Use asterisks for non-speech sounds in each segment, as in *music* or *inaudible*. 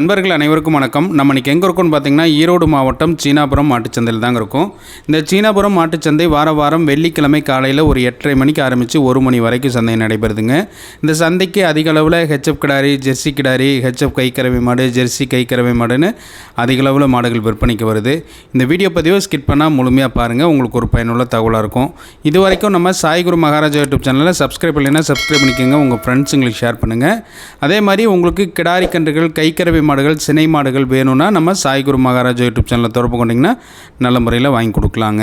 நண்பர்கள் அனைவருக்கும் வணக்கம். நம்ம இன்னைக்கு எங்கே இருக்கோம்னு பார்த்தீங்கன்னா ஈரோடு மாவட்டம் சீனாபுரம் மாட்டுச்சந்தையில் தாங்க இருக்கும். இந்த சீனாபுரம் மாட்டுச்சந்தை வார வாரம் வெள்ளிக்கிழமை காலையில் ஒரு எட்டரை மணிக்கு ஆரம்பித்து ஒரு மணி வரைக்கும் சந்தை நடைபெறுதுங்க. இந்த சந்தைக்கு அதிக அளவில் ஹெச்எஃப் கிடாரி ஜெர்சி கிடாரி ஹெச்எஃப் கைக்கறவை மாடு ஜெர்சி கைக்கறவை மாடுன்னு அதிக அளவில் மாடுகள் விற்பனைக்கு வருது. இந்த வீடியோ பதிவை ஸ்கிப் பண்ணால் முழுமையாக பாருங்கள் உங்களுக்கு ஒரு பயனுள்ள தகவலாக இருக்கும். இது வரைக்கும் நம்ம சாய்குரு மகாராஜா யூடியூப் சேனலில் சப்ஸ்கிரைப் இல்லைன்னா சப்ஸ்கிரைப் பண்ணிக்கோங்க. உங்கள் ஃப்ரெண்ட்ஸுங்களுக்கு ஷேர் பண்ணுங்கள் அதே மாதிரி உங்களுக்கு கிடாரி கன்றுகள் கைக்கறவை மாடுகள் சினை மாடுகள் வேணும்னா நம்ம சாய்குரு மகாராஜா யூடியூப் சேனலில் தொடர்பு கொண்டிங்கன்னா நல்ல முறையில் வாங்கி கொடுக்கலாங்க.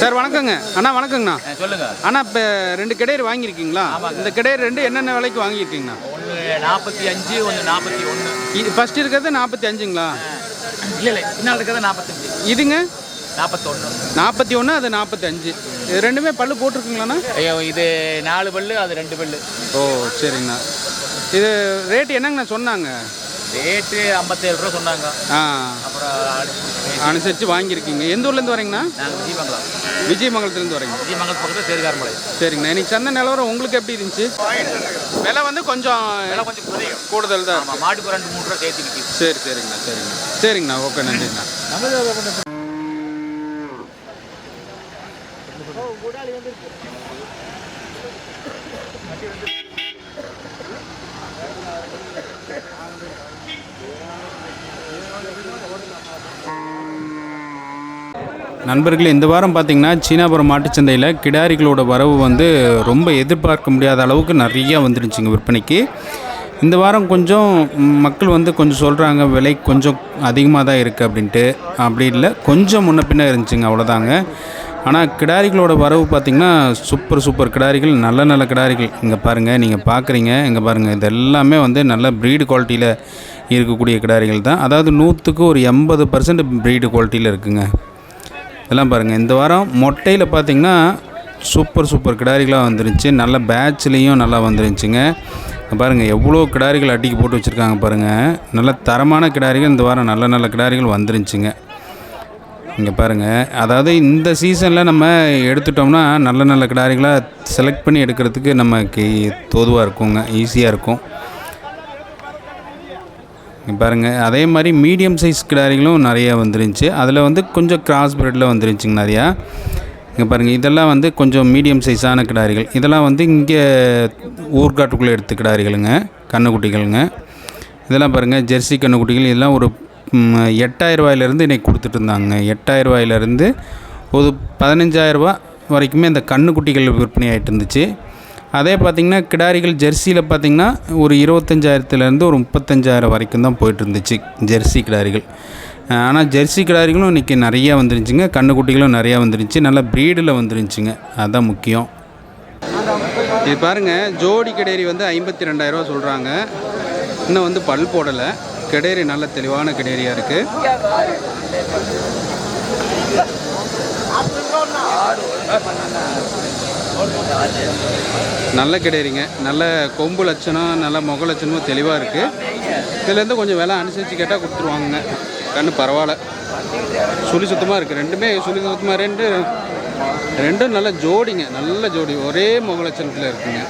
சார் வணக்கங்க. அண்ணா வணக்கங்கண்ணா. சொல்லுங்க. அண்ணா இப்போ ரெண்டு கிடையர் வாங்கியிருக்கீங்களா? இந்த கிடையர் ரெண்டு என்னென்ன விலைக்கு வாங்கியிருக்கீங்கண்ணா? ஒன்று நாற்பத்தி அஞ்சு ஒன்று நாற்பத்தி ஒன்று இது ஃபஸ்ட் இருக்கிறது நாற்பத்தி அஞ்சுங்களா? இல்லை இல்லை பின்னால் இருக்கிறது நாற்பத்தஞ்சு. இதுங்க? நாற்பத்தொன்று நாற்பத்தி ஒன்று அது நாற்பத்தஞ்சு. இது ரெண்டுமே பல்லு போட்டிருக்குங்களாண்ணா? ஐயோ இது நாலு பல்லு அது ரெண்டு பல்லு. ஓ சரிங்கண்ணா. இது ரேட் என்னங்கண்ணா சொன்னாங்க? ரேட்டு ஐம்பத்தேழு ரூபா சொன்னாங்க. ஆ. அப்புறம் அனுசரித்து வாங்கியிருக்கீங்க. எந்த ஊர்லேருந்து வரீங்கண்ணா? நாங்கள் விஜயமங்கலம். விஜயமங்கலத்துலேருந்து வரீங்க. விஜயமங்கலத்து பக்கத்தில் சேருகாரமலை சரிங்கண்ணா. இன்னைக்கு சந்தை நிலவரம் உங்களுக்கு எப்படி இருந்துச்சு? விலை வந்து கொஞ்சம் விலை கொஞ்சம் கூடுதல் தான் மாட்டுக்கு ரெண்டு மூணு ரூபா சேர்த்து சரி சரிங்கண்ணா சரிங்கண்ணா. சரிங்கண்ணா ஓகே நன்றிங்கண்ணா. நண்பர்களே இந்த வாரம் பார்த்தீங்கன்னா சீனாபுரம் மாட்டுச்சந்தையில் கிடாரிகளோட வரவு வந்து ரொம்ப எதிர்பார்க்க முடியாத அளவுக்கு நிறையா வந்துருச்சுங்க விற்பனைக்கு. இந்த வாரம் கொஞ்சம் மக்கள் வந்து கொஞ்சம் சொல்கிறாங்க விலை கொஞ்சம் அதிகமாக தான் இருக்குது அப்படின்ட்டு. அப்படி இல்லை கொஞ்சம் முன்ன பின்ன இருந்துச்சுங்க அவ்வளோதாங்க ஆனால் கிடாரிகளோட வரவு பார்த்திங்கன்னா சூப்பர் சூப்பர் கிடாரிகள் நல்ல நல்ல கிடாரிகள். இங்கே பாருங்கள் நீங்கள் பார்க்குறீங்க இங்கே பாருங்கள் இது எல்லாமே வந்து நல்ல ப்ரீடு குவாலிட்டியில் இருக்கக்கூடிய கிடாரிகள் தான். அதாவது நூற்றுக்கு ஒரு எண்பது பர்சன்ட் ப்ரீடு குவாலிட்டியில் இருக்குங்க. இதெல்லாம் பாருங்கள் இந்த வாரம் மொட்டையில் பார்த்தீங்கன்னா சூப்பர் சூப்பர் கிடாரிகளாக வந்துருந்துச்சு. நல்ல பேட்ச்லேயும் நல்லா வந்துருந்துச்சுங்க. பாருங்கள் எவ்வளோ கிடாரிகள் அடிக்கி போட்டு வச்சுருக்காங்க பாருங்கள் நல்ல தரமான கிடாரிகள் இந்த வாரம் நல்ல நல்ல கிடாரிகள் வந்துருந்துச்சுங்க. இங்கே பாருங்கள் அதாவது இந்த சீசனில் நம்ம எடுத்துட்டோம்னா நல்ல நல்ல கிடாரிகளாக செலக்ட் பண்ணி எடுக்கிறதுக்கு நமக்கு தோதுவாக இருக்குங்க ஈஸியாக இருக்கும். பாருங்கள் அதே மாதிரி மீடியம் சைஸ் கிடாரிகளும் நிறைய வந்துருந்துச்சு. அதில் வந்து கொஞ்சம் கிராஸ் பிரெட்டில் வந்துருந்துச்சுங்க நிறையா. இங்கே பாருங்கள் இதெல்லாம் வந்து கொஞ்சம் மீடியம் சைஸான கிடாரிகள். இதெல்லாம் வந்து இங்கே ஊர்காட்டுக்குள்ளே எடுத்த கிடாரிகளுங்க. கண்ணுக்குட்டிகளுங்க இதெல்லாம் பாருங்கள் ஜெர்சி கண்ணுக்குட்டிகள் இதெல்லாம் ஒரு எட்டாயிரரூபாயிலேருந்து இன்றைக்கி கொடுத்துட்டு இருந்தாங்க எட்டாயிரரூபாயிலேருந்து ஒரு பதினஞ்சாயிரரூபா வரைக்குமே இந்த கண்ணுக்குட்டிகள் விற்பனை ஆகிட்டு இருந்துச்சு. அதே பார்த்திங்கன்னா கிடாரிகள் ஜெர்சியில் பார்த்திங்கன்னா ஒரு இருபத்தஞ்சாயிரத்துலேருந்து ஒரு முப்பத்தஞ்சாயிரம் வரைக்கும் தான் போயிட்டு இருந்துச்சு ஜெர்சி கிடாரிகள். ஆனால் ஜெர்சி கிடாரிகளும் இன்றைக்கி நிறையா வந்துருந்துச்சுங்க. கண்ணுக்குட்டிகளும் நிறையா வந்துருந்துச்சு. நல்லா ப்ரீடில் வந்துருந்துச்சுங்க. அதுதான் முக்கியம். இது பாருங்கள் ஜோடி கிடேரி வந்து ஐம்பத்தி ரெண்டாயிரரூவா சொல்கிறாங்க இன்னும் வந்து பல் போடலை. கிடேரி நல்ல தெளிவான கிடேரியாக இருக்குது நல்ல கிடையிறீங்க. நல்ல கொம்பு லட்சணம் நல்ல முக லட்சணமும் தெளிவாக இருக்குது இதுலேருந்து கொஞ்சம் விலை அனுசரித்து கேட்டால் கொடுத்துருவாங்க கண்ணு பரவாயில்ல. சுழி சுத்தமாக இருக்குது ரெண்டுமே சுழி சுத்தமாக ரெண்டு ரெண்டும் நல்ல ஜோடிங்க. நல்ல ஜோடி. ஒரே முக லட்சணத்தில் இருக்குங்க.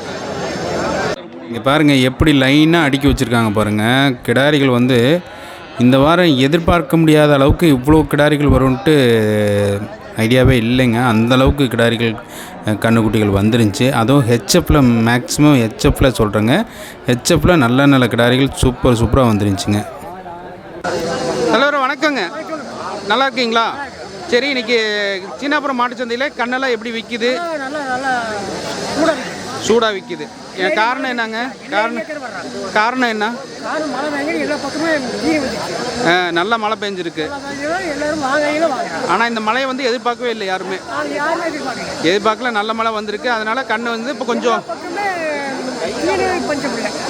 இங்கே பாருங்கள் எப்படி லைனாக அடுக்கி வச்சுருக்காங்க பாருங்கள் கிடாரிகள் வந்து இந்த வாரம் எதிர்பார்க்க முடியாத அளவுக்கு இவ்வளோ கிடாரிகள் வரும்ன்ட்டு ஐடியாவே இல்லைங்க. அந்த அளவுக்கு கிடாரிகள் அஹ், கன்றுக்குட்டிகள் வந்துருந்துச்சு. அதுவும் ஹெச்எஃப்பில் மேக்ஸிமம் ஹெச்எஃப்பில் சொல்கிறேங்க ஹெச்எஃப்பில் நல்ல நல்ல கிடாரிகள் சூப்பர் சூப்பராக வந்துருந்துச்சுங்க. தலைவர் வணக்கங்க. நல்லா இருக்கீங்களா? சரி இன்னைக்கு சீனாபுரம் மாட்டுச்சந்தையில் கண்ணெல்லாம் எப்படி விற்கிது சூடாக விற்கிது என் காரணம் என்னங்க? காரணம் காரணம் என்ன? ஆ, நல்ல மழை பெஞ்சிருக்கு. ஆனால் இந்த மழையை வந்து எதிர்பார்க்கவே இல்லை யாருமே. எதிர்பார்க்கல நல்ல மழை வந்திருக்கு. அதனால கண்ணு வந்து இப்போ கொஞ்சம்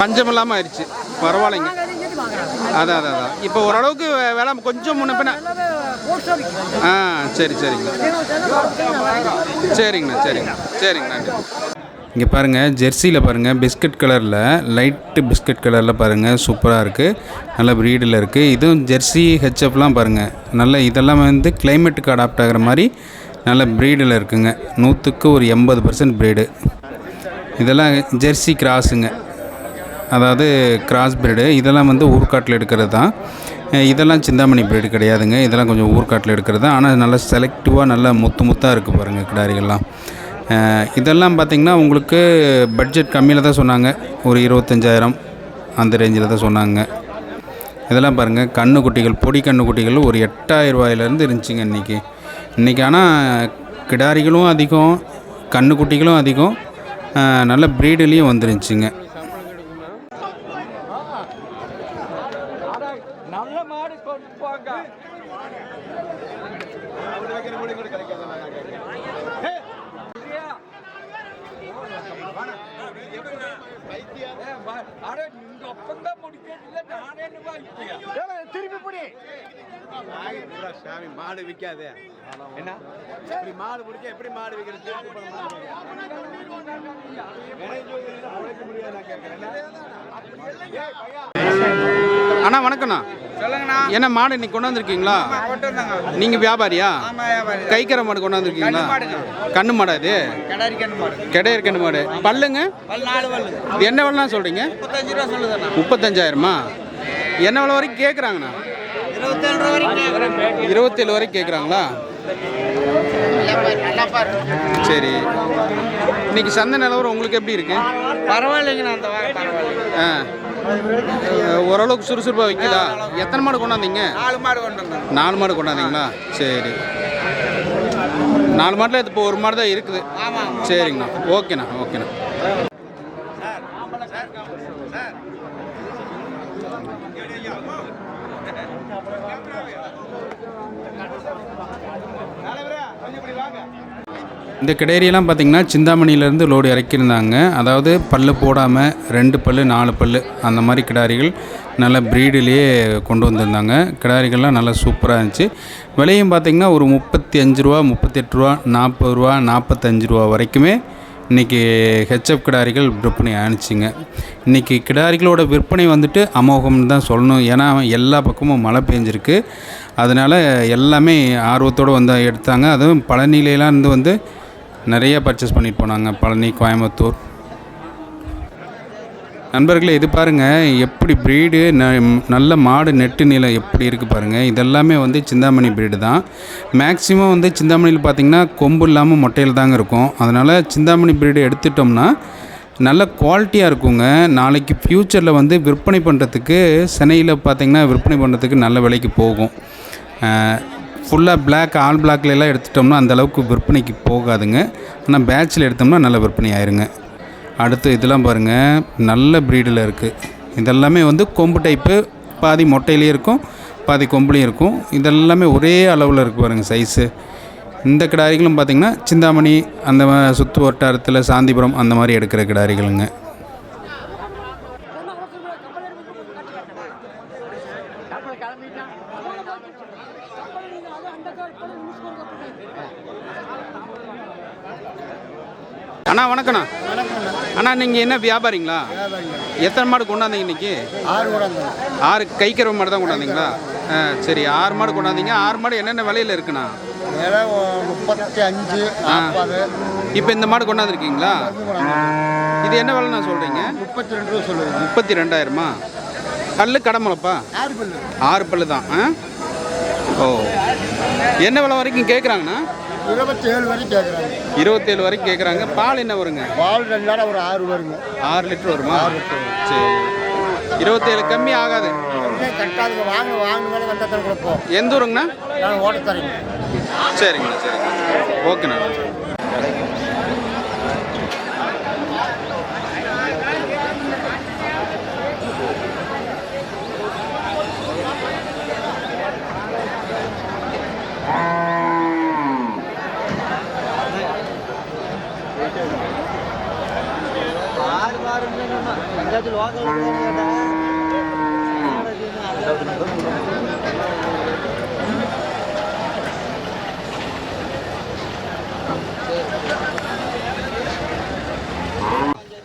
பஞ்சம் இல்லாமல் ஆயிடுச்சு. பரவாயில்லைங்க. அதான் அதான் அதான். இப்போ ஓரளவுக்கு வேலை கொஞ்சம் முன்ன பின்ன ஆ சரி சரிங்க. சரிங்கண்ணா சரிங்கண்ணா சரிங்க இங்கே பாருங்கள் ஜெர்சியில் பாருங்கள் பிஸ்கட் கலரில் லைட்டு பிஸ்கட் கலரில் பாருங்கள் சூப்பராக இருக்குது நல்ல ப்ரீடில் இருக்குது இதுவும் ஜெர்சி ஹெச்எஃப்லாம் பாருங்கள் நல்ல இதெல்லாம் வந்து கிளைமேட்டுக்கு அடாப்ட் ஆகிற மாதிரி நல்ல ப்ரீடில் இருக்குங்க. நூற்றுக்கு ஒரு எண்பது பர்சன்ட் ப்ரீடு இதெல்லாம் ஜெர்சி கிராஸுங்க. அதாவது கிராஸ் ப்ரீடு இதெல்லாம் வந்து ஊர்க்காட்டில் எடுக்கிறது தான். இதெல்லாம் சிந்தாமணி ப்ரீடு கிடையாதுங்க. இதெல்லாம் கொஞ்சம் ஊர்க்காட்டில் எடுக்கிறது தான். ஆனால் நல்லா செலக்டிவாக நல்லா முத்து முத்தாக இருக்குது பாருங்கள் கிடாரிகள்லாம். இதெல்லாம் பார்த்திங்கன்னா உங்களுக்கு பட்ஜெட் கம்மியில் தான் சொன்னாங்க. ஒரு இருபத்தஞ்சாயிரம் அந்த ரேஞ்சில் தான் சொன்னாங்க. இதெல்லாம் பாருங்கள் கண்ணுக்குட்டிகள் பொடி கண்ணுக்குட்டிகள் ஒரு எட்டாயிரம் ரூபாயிலேருந்து இருந்துச்சுங்க இன்றைக்கி இன்றைக்கி ஆனால் கிடாரிகளும் அதிகம் கண்ணுக்குட்டிகளும் அதிகம். நல்ல ப்ரீடுலேயும் வந்துருந்துச்சுங்க. நல்ல மாடு கொண்டு போங்க அட நீங்க ஒப்பந்தம் முடிக்கல நானே திருப்பி புடி சாமி மாடு விற்காதே என்ன? இப்படி மாடு பிடிக்க எப்படி மாடு அண்ணா வணக்கண்ணா சொல்லுங்கண்ணா. என்ன மாடு இன்னைக்கு கொண்டு வந்திருக்கீங்களா நீங்கள் வியாபாரியா? கைக்கரை மாடு கொண்டு வந்திருக்கீங்களா கண்ணு மாடா இது? கடாரி கண்ணு மாடு. கிடையாது கண்ணு மாடு. பல்லுங்க? என்ன விலைலாம் சொல்லுதுண்ணா. முப்பத்தஞ்சாயிரமா? என்ன விலை வரைக்கும் கேட்குறாங்கண்ணா இருபத்தேழு ரூபா வரைக்கும் இருபத்தேழு வரைக்கும் கேட்குறாங்களா சரி. இன்னைக்கு சந்தை நிலவரம் உங்களுக்கு எப்படி இருக்கு? பரவாயில்லைங்கண்ணா அந்த வாரம் பரவாயில்லைங்க ஆ. ஓரளவுக்கு சுறுசுறுப்பாக விற்குதா எத்தனை மாடு கொண்டாந்தீங்க? நாலு மாடு கொண்டு வந்தாங்க நாலு மாடு கொண்டாந்தீங்களா? சரி. நாலு மாட்டில் இப்போ ஒரு மாடு தான் இருக்குது. சரிங்கண்ணா. ஓகேண்ணா ஓகேண்ணா. இந்த கிடேரியெல்லாம் பார்த்திங்கன்னா சிந்தாமணியிலேருந்து லோடு இறக்கியிருந்தாங்க. அதாவது பல்லு போடாமல் ரெண்டு பல்லு நாலு பல்லு அந்த மாதிரி கிடாரிகள் நல்ல ப்ரீடுலேயே கொண்டு வந்திருந்தாங்க. கிடாரிகள்லாம் நல்லா சூப்பராக இருந்துச்சு. விலையும் பார்த்தீங்கன்னா ஒரு முப்பத்தி அஞ்சு ரூபா முப்பத்தெட்டு ரூபா நாற்பது ரூபா நாற்பத்தஞ்சு ரூபா வரைக்குமே இன்றைக்கி ஹெச்எஃப் கிடாரிகள் விற்பனை ஆணிச்சிங்க இன்றைக்கி கிடாரிகளோட விற்பனை வந்துட்டு அமோகம்னு தான் சொல்லணும். ஏன்னா எல்லா பக்கமும் மழை பெஞ்சிருக்கு. அதனால் எல்லாமே ஆர்வத்தோடு வந்து எடுத்தாங்க. அதுவும் பழனியிலலாம் இருந்து வந்து நிறைய பர்ச்சேஸ் பண்ணிட்டு போனாங்க. பழனி கோயம்புத்தூர். நண்பர்களே இது பாருங்கள் எப்படி ப்ரீடு ந நல்ல மாடு நெட்டு நிலம் எப்படி இருக்குது பாருங்கள் இதெல்லாமே வந்து சிந்தாமணி ப்ரீடு தான். மேக்ஸிமம் வந்து சிந்தாமணியில் பார்த்திங்கன்னா கொம்பு இல்லாமல் மொட்டையில் தாங்க இருக்கும். அதனால் சிந்தாமணி ப்ரீடு எடுத்துட்டோம்னா நல்ல குவாலிட்டியாக இருக்குங்க. நாளைக்கு ஃப்யூச்சரில் வந்து விற்பனை பண்ணுறதுக்கு சென்னையில் பார்த்திங்கன்னா விற்பனை பண்ணுறதுக்கு நல்ல விலைக்கு போகும். ஃபுல்லாக பிளாக் ஆல் பிளாக்ல எடுத்துட்டோம்னா அந்தளவுக்கு விற்பனைக்கு போகாதுங்க. ஆனால் பேட்சில் எடுத்தோம்னா நல்ல விற்பனை ஆயிருங்க. அடுத்து இதெல்லாம் பாருங்கள் நல்ல ப்ரீடில் இருக்குது இதெல்லாமே வந்து கொம்பு டைப்பு பாதி மொட்டையிலையும் இருக்கும் பாதி கொம்புலையும் இருக்கும். இதெல்லாமே ஒரே அளவில் இருக்குது பாருங்கள் சைஸு இந்த கிடாரிகளும் பார்த்திங்கன்னா சிந்தாமணி அந்த சுற்று வட்டாரத்தில் சாந்திபுரம் அந்த மாதிரி எடுக்கிற கிடாரிகளுங்க. அண்ணா வணக்கண்ணா அண்ணா நீங்கள் என்ன வியாபாரிங்களா? எத்தனை மாடு கொண்டாந்தீங்க இன்னைக்கு? ஆறு கூட ஆறு கைக்கிற மாடு தான் கொண்டாந்தீங்களா? ஆ சரி ஆறு மாடு கொண்டாந்தீங்க. ஆறு மாடு என்னென்ன விலையில் இருக்குண்ணா? முப்பத்தி அஞ்சு இப்போ இந்த மாடு கொண்டாந்துருக்கீங்களா? இது என்ன விலைண்ணா சொல்கிறீங்க முப்பத்தி ரெண்டு ரூபா சொல்லுவேன் முப்பத்தி ரெண்டாயிரமா கல் கடமலப்பா ஆறு பல்லு. ஆறு பல்லு தான் ஆ? ஓ. என்ன விலை வரைக்கும் கேட்குறாங்கண்ணா இருபத்தி ஏழு வரைக்கும் கேட்குறாங்க. இருபத்தேழு வரைக்கும் கேட்குறாங்க. பால் என்ன வருங்க? பால் ரெண்டு ஒரு ஆறு வருங்க. ஆறு லிட்டர் வருமா? சரி. இருபத்தேழு கம்மி ஆகாது. கரெக்டாக வாங்க வாங்க மேலே வந்தால் கொடுப்போம் எந்த ஊருங்கண்ணா? நான் ஓட்ட தரேங்க சரிங்கண்ணா. சரிங்க ஓகேண்ணா.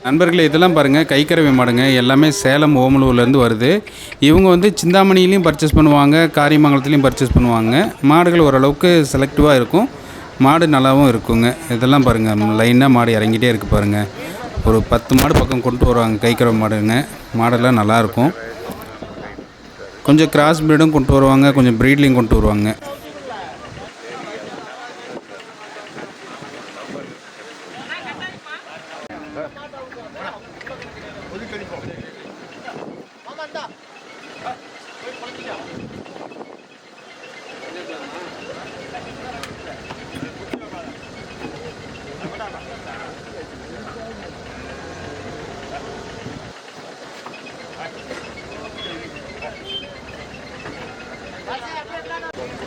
நண்பர்களே இதெல்லாம் பாருங்கள் கைக்கரவை மாடுங்க. எல்லாமே சேலம் ஓமலூர்லேருந்து வருது. இவங்க வந்து சிந்தாமணிலையும் பர்ச்சேஸ் பண்ணுவாங்க காரியமங்கலத்துலேயும் பர்ச்சேஸ் பண்ணுவாங்க. மாடுகள் ஓரளவுக்கு செலக்டிவாக இருக்கும். மாடு நல்லாவும் இருக்குங்க. இதெல்லாம் பாருங்கள் லைனாக மாடு இறங்கிட்டே இருக்குது பாருங்கள் ஒரு பத்து மாடு பக்கம் கொண்டு வருவாங்க கைக்கிற மாடுங்க. மாடெல்லாம் நல்லாயிருக்கும். கொஞ்சம் கிராஸ் ப்ரீடும் கொண்டு வருவாங்க கொஞ்சம் ப்ரீட்லையும் கொண்டு வருவாங்க.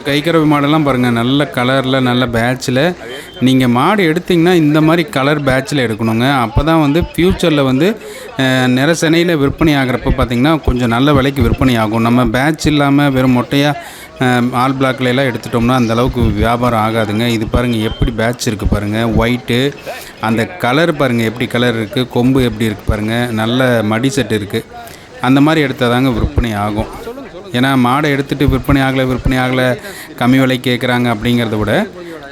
கைக்கறவை மாடெல்லாம் பாருங்கள் நல்ல கலரில் நல்ல பேட்சில் நீங்கள் மாடு எடுத்திங்கன்னா இந்த மாதிரி கலர் பேட்சில் எடுக்கணுங்க. அப்போ தான் வந்து ஃப்யூச்சரில் வந்து அஹ், நிற செனையில் விற்பனை ஆகிறப்ப பார்த்திங்கன்னா கொஞ்சம் நல்ல விலைக்கு விற்பனை ஆகும். நம்ம பேட்ச் இல்லாமல் வெறும் மொட்டையாக ஆல் பிளாக்ல எல்லாம் எடுத்துட்டோம்னா அந்த அளவுக்கு வியாபாரம் ஆகாதுங்க. இது பாருங்கள் எப்படி பேட்ச் இருக்குது பாருங்கள் ஒயிட்டு அந்த கலர் பாருங்கள் எப்படி கலர் இருக்குது கொம்பு எப்படி இருக்குது பாருங்கள் நல்ல மடி செட் இருக்குது அந்த மாதிரி எடுத்தால் தாங்க விற்பனை ஆகும். ஏன்னா மாடை எடுத்துகிட்டு விற்பனை ஆகலை விற்பனை ஆகலை கம்மி விலை கேட்குறாங்க அப்படிங்கிறத விட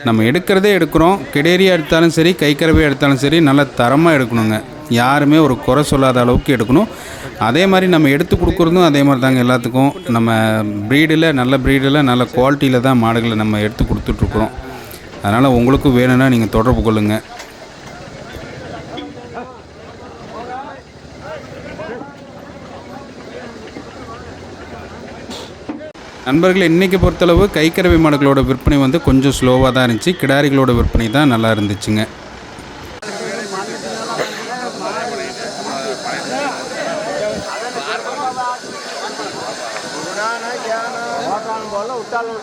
நம்ம எடுக்கிறதே எடுக்கிறோம். கிடேரியாக எடுத்தாலும் சரி கைக்கறவை எடுத்தாலும் சரி நல்ல தரமாக எடுக்கணுங்க. யாருமே ஒரு குறை சொல்லாத அளவுக்கு எடுக்கணும். அதே மாதிரி நம்ம எடுத்து கொடுக்குறதும் அதே மாதிரி தாங்க எல்லாத்துக்கும். நம்ம ப்ரீடில் நல்ல ப்ரீடில் நல்ல குவாலிட்டியில் தான் மாடுகளை நம்ம எடுத்து கொடுத்துட்ருக்குறோம் அதனால் உங்களுக்கும் வேணும்னா நீங்கள் தொடர்பு கொள்ளுங்கள் நண்பர்கள் இன்றைக்கி பொறுத்தளவு கைக்கறவை மாடுகளோட விற்பனை வந்து கொஞ்சம் ஸ்லோவாக தான் இருந்துச்சு. கிடாரிகளோட விற்பனை தான் நல்லா இருந்துச்சுங்க. ஓட்டாலும்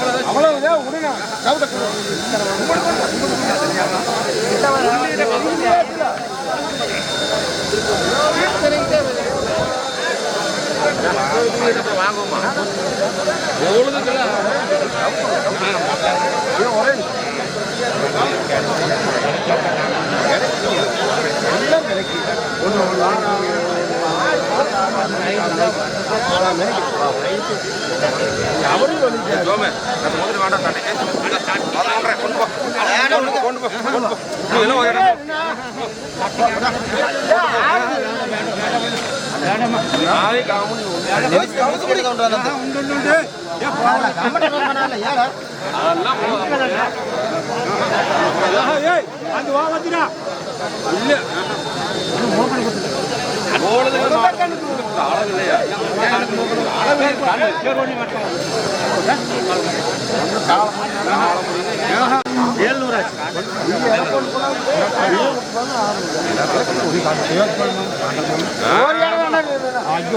விட்டாலும் விட்டு அவ்வளவுதான். வாங்குவோமா அதை கொண்டு போ கொண்டு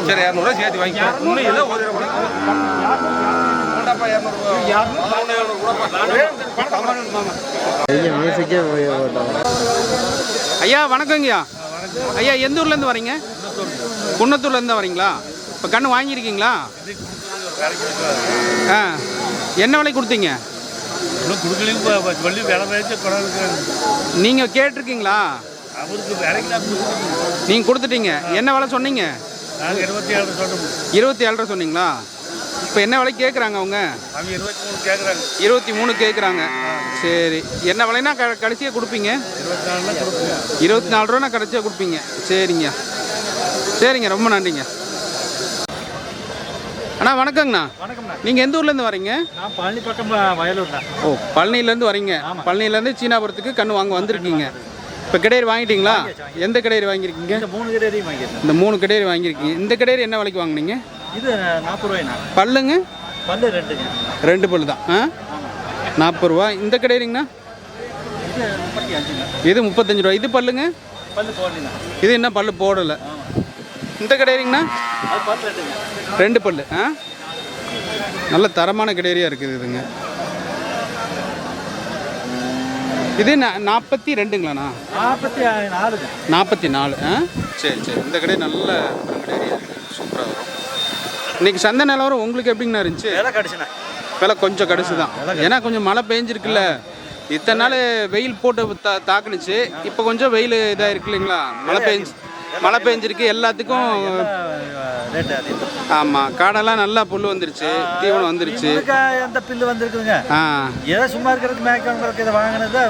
சரி இரநூறுவா சேர்த்து இன்னும் ஒரு எழுநூறு ஐயா வணக்கங்கய்யா. ஐயா எந்த ஊர்லேருந்து வரீங்க? குன்னத்தூர்லேருந்து வரீங்களா? இப்போ கன்று வாங்கியிருக்கீங்களா? ஆ. என்ன விலை கொடுத்தீங்க? நீங்கள் கேட்டிருக்கீங்களா? நீங்கள் கொடுத்துட்டீங்க. என்ன விலை சொன்னீங்க? இருபத்தி ஏழரை சொன்னீங்களா? இப்போ என்ன விலை கேட்குறாங்க அவங்க? அவங்க இருபத்தி மூணு கேட்குறாங்க இருபத்தி மூணு கேட்குறாங்க சரி. என்ன விலைனா க கடைசியாக கொடுப்பீங்க? இருபத்தி நாலு ரூபா கடைசியாக கொடுப்பீங்க. சரிங்க. சரிங்க. ரொம்ப நன்றிங்க. அண்ணா வணக்கங்கண்ணா. வணக்கம்ண்ணா. நீங்கள் எந்த ஊர்லேருந்து வரீங்க? நான் பழனி பக்கம் வயலூர் தான். ஓ பழனிலேருந்து வரீங்க. பழனிலேருந்து சீனாபுரத்துக்கு கன்று வாங்க வந்திருக்கீங்க. இப்போ கிடையர் வாங்கிட்டீங்களா? எந்த கிடையர் வாங்கியிருக்கீங்க? மூணு கிரேடியும் வாங்கியிருந்தேன் இந்த மூணு கிடையர் வாங்கியிருக்கீங்க. இந்த கிடையர் என்ன விலைக்கு வாங்குனீங்க? இது நாற்பது ரூபாய்ண்ணா. பல்லுங்க? பல்லு ரெண்டுங்க. ரெண்டு பல்லு தான். ஆ? நாற்பது ரூபா. இந்த கிடையருங்கண்ணா இது முப்பத்தஞ்சு ரூபா. இது பல்லுங்க? பல்லு இது என்ன பல்லு? போடலை. இந்த ரெண்டுங்க. ரெண்டு பல்லு. ஆ? நல்ல தரமான கிடையரியாக இருக்குது இதுங்க. இது நா- நாற்பத்தி ரெண்டுங்களாண்ணா? நாற்பத்தி நாலுங்க. நாற்பத்தி நாலு. ஆ? சரி சரி. இந்த கடை நல்ல பிரமிட் ஏரியா சூப்பராக வரும். இன்னைக்கு சந்தை நிலவரம் உங்களுக்கு எப்படிங்கண்ணா இருந்துச்சு? விலை கிடச்சுண்ணே. விலை கொஞ்சம் கடுசு தான் ஏன்னா கொஞ்சம் மழை பெஞ்சிருக்குல்ல. இத்தனை நாள் வெயில் போட்டு தா தாக்குனுச்சு. இப்போ கொஞ்சம் வெயில் இதாக இருக்கு இல்லைங்களா மழை பெஞ்சு மழை பெஞ்சிருக்கு. எல்லாத்துக்கும் ஆமாம் காடெல்லாம் நல்லா புல் வந்துருச்சு. தீவனம் வந்துருச்சு. எந்த பில்லு வந்திருக்குதுங்க? ஆ. ஏதோ சும்மா இருக்கிறதுக்கு மேய்க்கிறவங்களுக்கு இதை வாங்கினது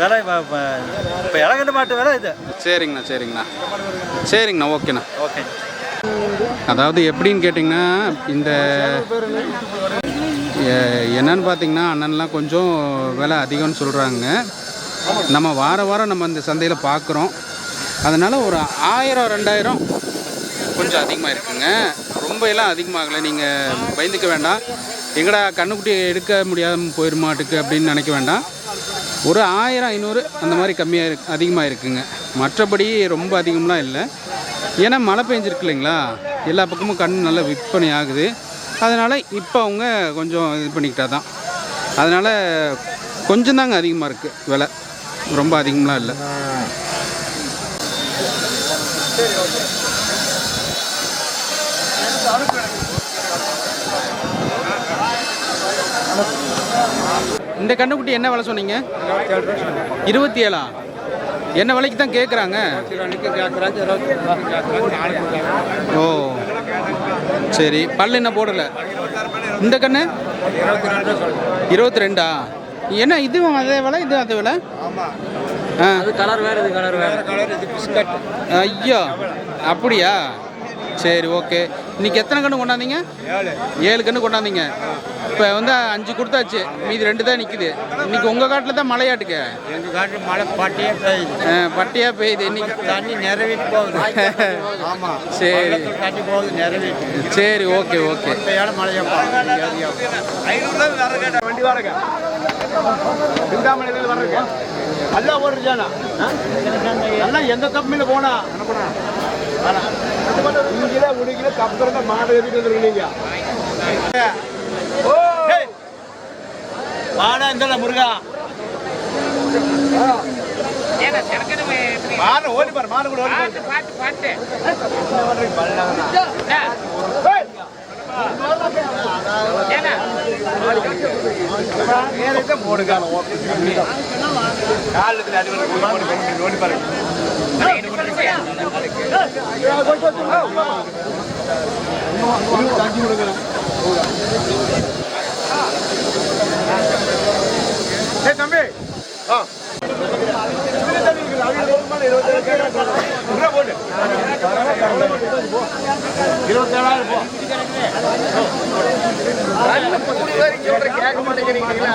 விலை இப்போ இலகண்டு மாட்டு விலை இது. சரிங்கண்ணா சரிங்கண்ணா. சரிங்கண்ணா ஓகேண்ணா. ஓகே அதாவது எப்படின்னு கேட்டிங்கன்னா இந்த என்னன்னு பார்த்தீங்கன்னா அண்ணன்லாம் கொஞ்சம் விலை அதிகம்னு சொல்கிறாங்க நம்ம வார வாரம் நம்ம இந்த சந்தையில் பார்க்குறோம் அதனால் ஒரு ஆயிரம் ரெண்டாயிரம் கொஞ்சம் அதிகமாக இருக்குங்க. ரொம்ப எல்லாம் அதிகமாகலை நீங்கள் பயந்துக்க வேண்டாம். எங்கடா கண்ணுக்குட்டி எடுக்க முடியாமல் போயிருமாட்டுக்கு அப்படின்னு நினைக்க வேண்டாம். ஒரு ஆயிரம் ஐநூறு அந்த மாதிரி கம்மியாக இருக்கு அதிகமாக இருக்குங்க. மற்றபடி ரொம்ப அதிகம்லாம் இல்லை. ஏன்னா மழை பெஞ்சிருக்கு இல்லைங்களா? எல்லா பக்கமும் கண் நல்லா விற்பனை ஆகுது. அதனால் இப்போ அவங்க கொஞ்சம் இது பண்ணிக்கிட்டா தான். அதனால் கொஞ்சம் தாங்க அதிகமாக இருக்குது விலை. ரொம்ப அதிகம்லாம் இல்லை. இந்த கண்ணுக்குட்டி என்ன விலை சொன்னீங்க? இருபத்தி ஏழா? என்ன விலைக்கு தான் கேட்குறாங்க ஓ சரி. பல்லு என்ன போடலை? இந்த கண்ணு? இருபத்தி ரெண்டா என்ன இதுவும் அதே விலை இது அதே விலை? கலர் வேறு இது கலர் வேறு ஐயோ அப்படியா? சரி ஓகே. இன்னைக்கு எத்தனை கன்று கொண்டாந்தீங்க? ஏழு. கன்று கொண்டாந்தீங்க. இப்போ வந்து அஞ்சு கொடுத்தாச்சு. மீதி ரெண்டு தான் நிற்குது இன்னைக்கு உங்கள் காட்டில் தான் மழையாட்டுக்கு? எங்கள் காட்டில் மழை பாட்டியே பெய்யுது. ஆ, பட்டியா பெய்யுது இன்னைக்கு. தண்ணி நிறவிட்டு போகுது. *laughs* ஆமாம் சரி. தண்ணி போகுது நிறவிட்டு சரி ஓகே ஓகே. மழையப்பா. வண்டி வரங்க சிந்தாமணியில் வர்றங்க நல்லா ஓடுறானா நல்லா எந்த கம்பெனியில் போனா? இங்கே முடிக்கல கப்புறத மாடு எதுக்கு வந்துருக்கீங்க வாடா இந்த முருகா மாடு ஓடி பாரு மாடு கூட ஓடி பாரு நேரத்தை போடுங்க காலத்துல அடிவரை ஓடி பாருங்க. தம்பி ஆ. இருபத்தேழாயிரம் போ கேட்க மாட்டேங்கிறீங்களா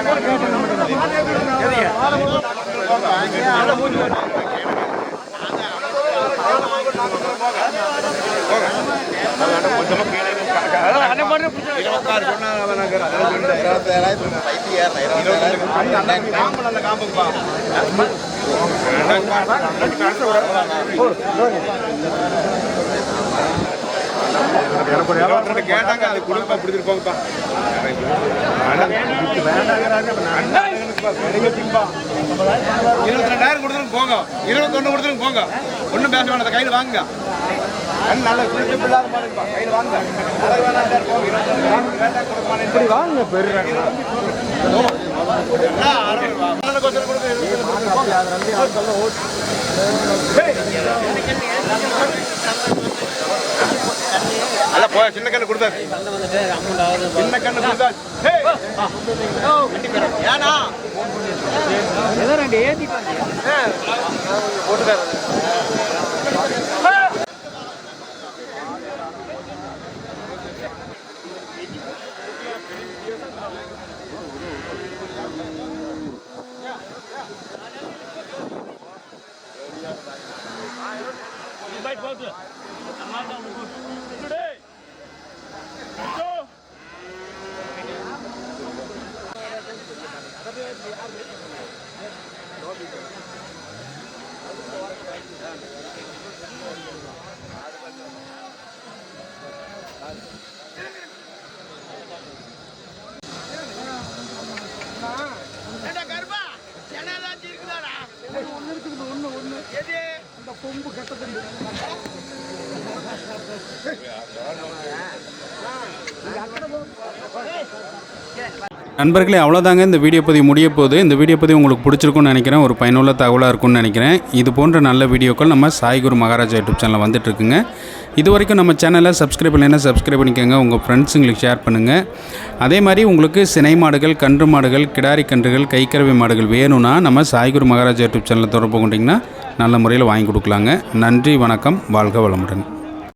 கேட்டாங்க அது குடும்பம் பிடிச்சிட்டு இருபத்தி ரெண்டாயிரம் கொடுத்துருங்க போங்க. இருபத்தொன்னு கொடுத்துருங்க போங்க. ஒன்றும் பேச வேண்டாம் கையில் வாங்குங்க. நல்ல குளிச்சு இல்லாத பாருங்கப்பா கையில் வாங்க. அதை வேணாம் இல்லை, போங்க. இருபத்தி ரெண்டாயிரம் வேண்டாம், கொடுக்க மாட்டேன். இப்படி வாங்க பெருறாங்க ஏண்டா கருப்பா? ஜனாதாச்சி இருக்குதாடா? ஒன்று இருக்குது ஒன்று ஒன்று எது? அந்த கொம்பு கட்டத்தில் அக்கடை போ நண்பர்களே அவ்வளோதாங்க இந்த வீடியோ பதிவு முடிய போது இந்த வீடியோ பதிவு உங்களுக்கு பிடிச்சிருக்கும்னு நினைக்கிறேன். ஒரு பயனுள்ள தகவலாக இருக்கும்னு நினைக்கிறேன். இது போன்ற நல்ல வீடியோக்கள் நம்ம சாய்குரு மகாராஜா யூடியூப் சேனலில் வந்துட்டுருக்குங்க. இது வரைக்கும் நம்ம சேனலை சப்ஸ்கிரைப் பண்ணலைன்னா சப்ஸ்கிரைப் பண்ணிக்கோங்க. உங்கள் ஃப்ரெண்ட்ஸுங்களுக்கு ஷேர் பண்ணுங்கள் அதே மாதிரி உங்களுக்கு சினை மாடுகள் கன்று மாடுகள் கிடாரி கன்றுகள் கைக்கறவை மாடுகள் வேணும்னா நம்ம சாய்குரு மகாராஜா யூடியூப் சேனலில் தொடர்பு கொண்டிங்கன்னா நல்ல முறையில் வாங்கி கொடுக்கலாங்க. நன்றி வணக்கம். வாழ்க வளமுடன்.